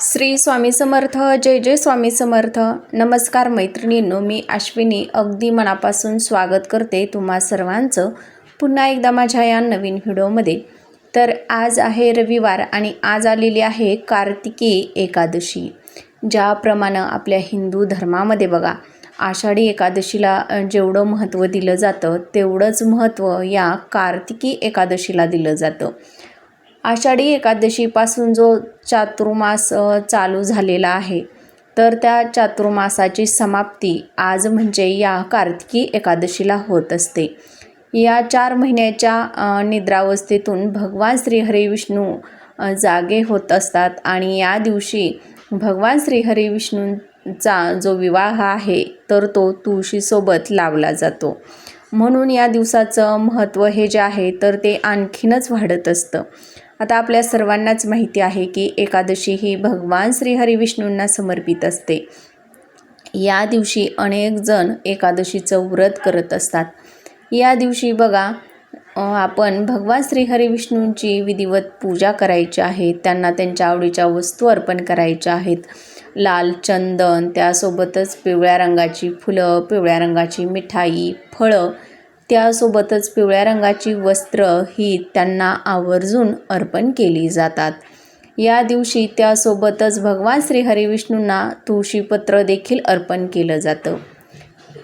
श्री स्वामी समर्थ जय जय स्वामी समर्थ. नमस्कार मैत्रिणींनो मी अश्विनी. अगदी मनापासून स्वागत करते तुम्हा सर्वांचं. पुन्हा एकदा माझ्या या नवीन व्हिडिओमध्ये. तर आज आहे रविवार आणि आज आलेली आहे कार्तिकी एकादशी ज्याप्रमाणे आपल्या हिंदू धर्मामध्ये बघा आषाढी एकादशीला जेवढं महत्त्व दिलं जातं तेवढंच महत्त्व या कार्तिकी एकादशीला दिलं जातं. आषाढी एकादशीपासून जो चातुर्मास चालू झालेला आहे तर त्या चातुर्मासाची समाप्ती आज म्हणजे या कार्तिकी एकादशीला होत असते. या चार महिन्याच्या निद्रावस्थेतून भगवान श्रीहरी विष्णू जागे होत असतात आणि या दिवशी भगवान श्रीहरी विष्णूंचा जो विवाह आहे तर तो तुळशीसोबत लावला जातो. म्हणून या दिवसाचं महत्त्व हे जे आहे तर ते आणखीनच वाढत असतं. आता आपल्या सर्वांनाच माहिती आहे की एकादशी ही भगवान श्रीहरी विष्णूंना समर्पित असते. या दिवशी अनेक जण एकादशीचं व्रत करत असतात. या दिवशी बघा आपण भगवान श्रीहरी विष्णूंची विधिवत पूजा करायची आहे त्यांना त्यांच्या आवडीच्या वस्तू अर्पण करायच्या आहेत. लाल चंदन त्यासोबतच पिवळ्या रंगाची फुलं पिवळ्या रंगाची मिठाई फळं त्यासोबतच पिवळ्या रंगाची वस्त्र ही त्यांना आवर्जून अर्पण केली जातात. या दिवशी त्यासोबतच भगवान श्री हरिविष्णूंना तुळशीपत्र देखील अर्पण केलं जातं.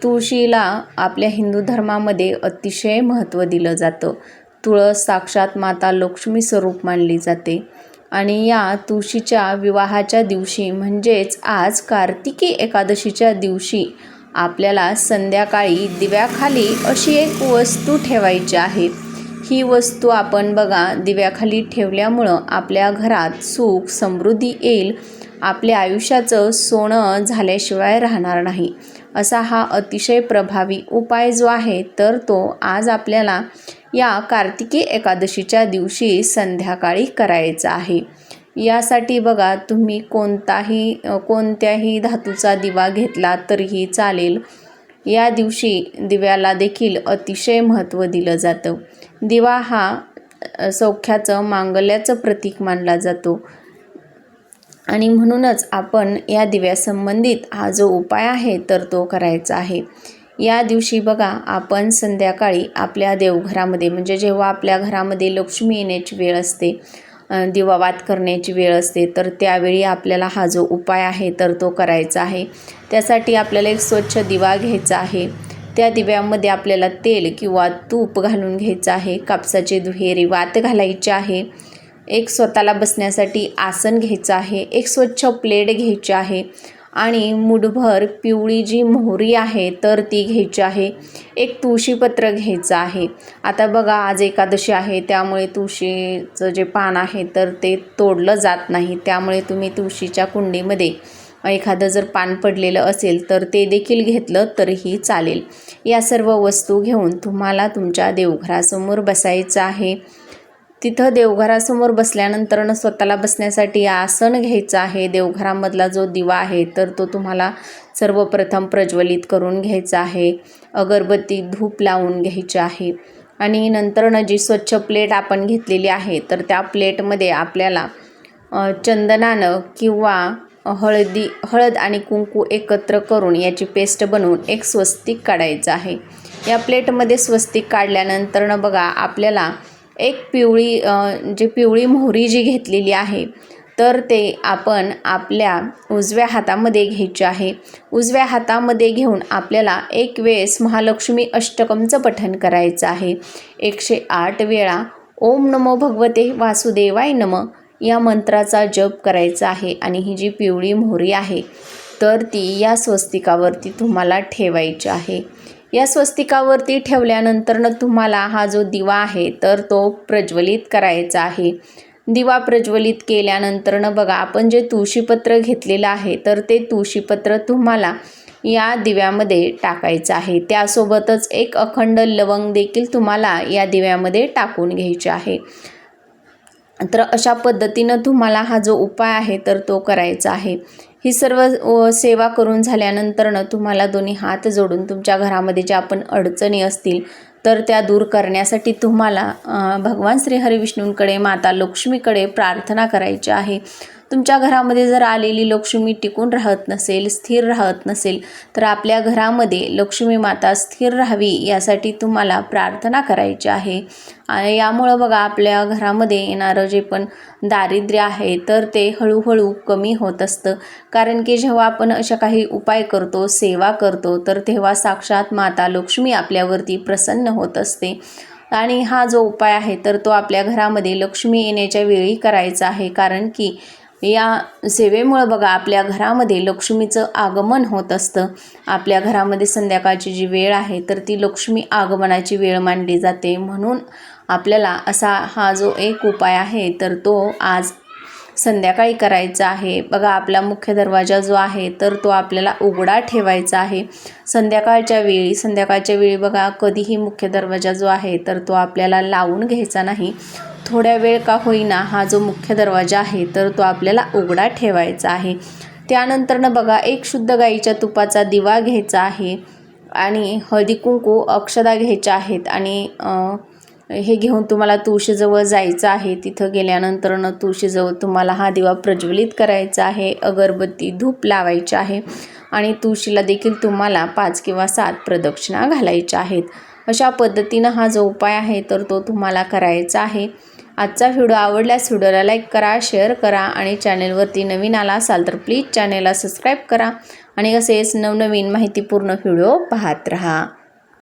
तुळशीला आपल्या हिंदू धर्मामध्ये अतिशय महत्त्व दिलं जातं. तुळस साक्षात माता लक्ष्मी स्वरूप मानली जाते. आणि या तुळशीच्या विवाहाच्या दिवशी म्हणजेच आज कार्तिकी एकादशीच्या दिवशी आपल्याला संध्याकाळी दिव्याखाली अशी एक वस्तू ठेवायची आहे. ही वस्तू आपण बघा दिव्याखाली ठेवल्यामुळं आपल्या घरात सुख समृद्धी येईल. आपल्या आयुष्याचं सोनं झाल्याशिवाय राहणार नाही. असा हा अतिशय प्रभावी उपाय जो आहे तर तो आज आपल्याला या कार्तिकी एकादशीच्या दिवशी संध्याकाळी करायचा आहे. यासाठी बघा तुम्ही कोणताही कोणत्याही धातूचा दिवा घेतला तरीही चालेल. या दिवशी दिव्याला देखील अतिशय महत्त्व दिलं जातं. दिवा हा सौख्याचं मांगल्याचं प्रतीक मानला जातो. आणि म्हणूनच आपण या दिव्यासंबंधित हा जो उपाय आहे तर तो करायचा आहे. या दिवशी बघा आपण संध्याकाळी आपल्या देवघरामध्ये म्हणजे जेव्हा आपल्या घरामध्ये लक्ष्मी येण्याची वेळ असते दिवावात करण्याची वेळ असते तर त्यावेळी आपल्याला हा जो उपाय आहे तर तो करायचा आहे. त्यासाठी आपल्याला एक स्वच्छ दिवा घ्यायचा आहे. त्या दिव्यामध्ये आपल्याला तेल किंवा तूप घालून घ्यायचं आहे. कापसाचे दुहेरी वात घालायचे आहे. एक स्वतःला बसण्यासाठी आसन घ्यायचं आहे. एक स्वच्छ प्लेट घ्यायची आहे. आणि मुठभर पिवळी जी मोहरी आहे तर ती घ्यायची आहे. एक तुळशीपत्र घ्यायचं आहे. आता बघा आज एकादशी आहे त्यामुळे तुळशीचं जे पान आहे तर ते तोडलं जात नाही. त्यामुळे तुम्ही तुळशीच्या कुंडीमध्ये एखादं जर पान पडलेलं असेल तर ते देखील घेतलं तरीही चालेल. या सर्व वस्तू घेऊन तुम्हाला तुमच्या देवघरासमोर बसायचं आहे. तिथं देवघरासमोर बसल्यानंतर स्वतःला बसण्यासाठी आसन घ्यायचं आहे. देवघरामधला जो दिवा आहे तर तो तुम्हाला सर्वप्रथम प्रज्वलित करून घ्यायचा आहे. अगरबत्ती धूप लावून घ्यायची आहे. आणि नंतरनं जी स्वच्छ प्लेट आपण घेतलेली आहे तर त्या प्लेटमध्ये आपल्याला चंदनानं किंवा हळदी हळद आणि कुंकू एकत्र करून याची पेस्ट बनवून एक स्वस्तिक काढायचं आहे. या प्लेटमध्ये स्वस्तिक काढल्यानंतरनं बघा आपल्याला एक पिवळी जी पिवळी मोहरी जी घेतलेली आहे तर ते आपण आपल्या उजव्या हातामध्ये घ्यायचे आहे. उजव्या हातामध्ये घेऊन आपल्याला एक वेळेस महालक्ष्मी अष्टकमचं पठण करायचं आहे. एकशे आठ वेळा ओम नमो भगवते वासुदेवाय नम या मंत्राचा जप करायचा आहे आणि ही जी पिवळी मोहरी आहे तर ती या स्वस्तिकावरती तुम्हाला ठेवायची आहे. या स्वस्तिकावरती ठेवल्यानंतरनं तुम्हाला हा जो दिवा आहे तर तो प्रज्वलित करायचा आहे. दिवा प्रज्वलित केल्यानंतरनं बघा आपण जे तुळशीपत्र घेतलेलं आहे तर ते तुळशीपत्र तुम्हाला या दिव्यामध्ये टाकायचं आहे. त्यासोबतच एक अखंड लवंग देखील तुम्हाला या दिव्यामध्ये टाकून घ्यायचे आहे. तर अशा पद्धतीनं तुम्हाला हा जो उपाय आहे तर तो करायचा आहे. ही सर्व सेवा करून झाल्यानंतरनं तुम्हाला दोन्ही हात जोडून तुमच्या घरामध्ये ज्या आपण अडचणी असतील तर त्या दूर करण्यासाठी तुम्हाला भगवान श्री हरिविष्णूंकडे माता लक्ष्मीकडे प्रार्थना करायची आहे. तुमच्या घरामध्ये जर आलेली लक्ष्मी टिकून राहत नसेल स्थिर राहत नसेल तर आपल्या घरामध्ये लक्ष्मी माता स्थिर राहावी यासाठी तुम्हाला प्रार्थना करायची आहे. आणि यामुळं बघा आपल्या घरामध्ये येणारं जे पण दारिद्र्य आहे तर ते हळूहळू कमी होत असतं. कारण की जेव्हा आपण अशा काही उपाय करतो सेवा करतो तर तेव्हा साक्षात माता लक्ष्मी आपल्यावरती प्रसन्न होत असते. आणि हा जो उपाय आहे तर तो आपल्या घरामध्ये लक्ष्मी येण्याच्या वेळी करायचा आहे. कारण की या सेवेमुळं बघा आपल्या घरामध्ये लक्ष्मीचं आगमन होत असतं. आपल्या घरामध्ये संध्याकाळची जी वेळ आहे तर ती लक्ष्मी आगमनाची वेळ मानली जाते. म्हणून आपल्याला असा हा जो एक उपाय आहे तर तो आज संध्याकाळी करायचा आहे. बघा आपला मुख्य दरवाजा जो आहे तर तो आपल्याला उघडा ठेवायचा आहे. संध्याकाळच्या वेळी संध्याकाळच्या वेळी बघा कधीही मुख्य दरवाजा जो आहे तर तो आपल्याला लावून घ्यायचा नाही. थोड्या वेळ का होईना हा जो मुख्य दरवाजा आहे तर तो आपल्याला उघडा ठेवायचा आहे. त्यानंतरनं बघा एक शुद्ध गाईच्या तुपाचा दिवा घ्यायचा आहे आणि हळदी कुंकू अक्षदा घ्यायच्या आहेत आणि हे घेऊन तुम्हाला तुळशीजवळ जायचं आहे. तिथं गेल्यानंतरनं तुळशीजवळ तुम्हाला हा दिवा प्रज्वलित करायचा आहे. अगरबत्ती धूप लावायचे आहे आणि तुळशीला देखील तुम्हाला पाच किंवा सात प्रदक्षिणा घालायच्या आहेत. अशा पद्धतीनं हा जो उपाय आहे तर तो तुम्हाला करायचा आहे. आजचा व्हिडिओ आवडल्यास व्हिडिओला लाईक करा शेअर करा आणि चॅनेलवरती नवीन आला असाल तर प्लीज चॅनेलला सबस्क्राईब करा आणि असेच नवनवीन माहितीपूर्ण व्हिडिओ पाहत रहा.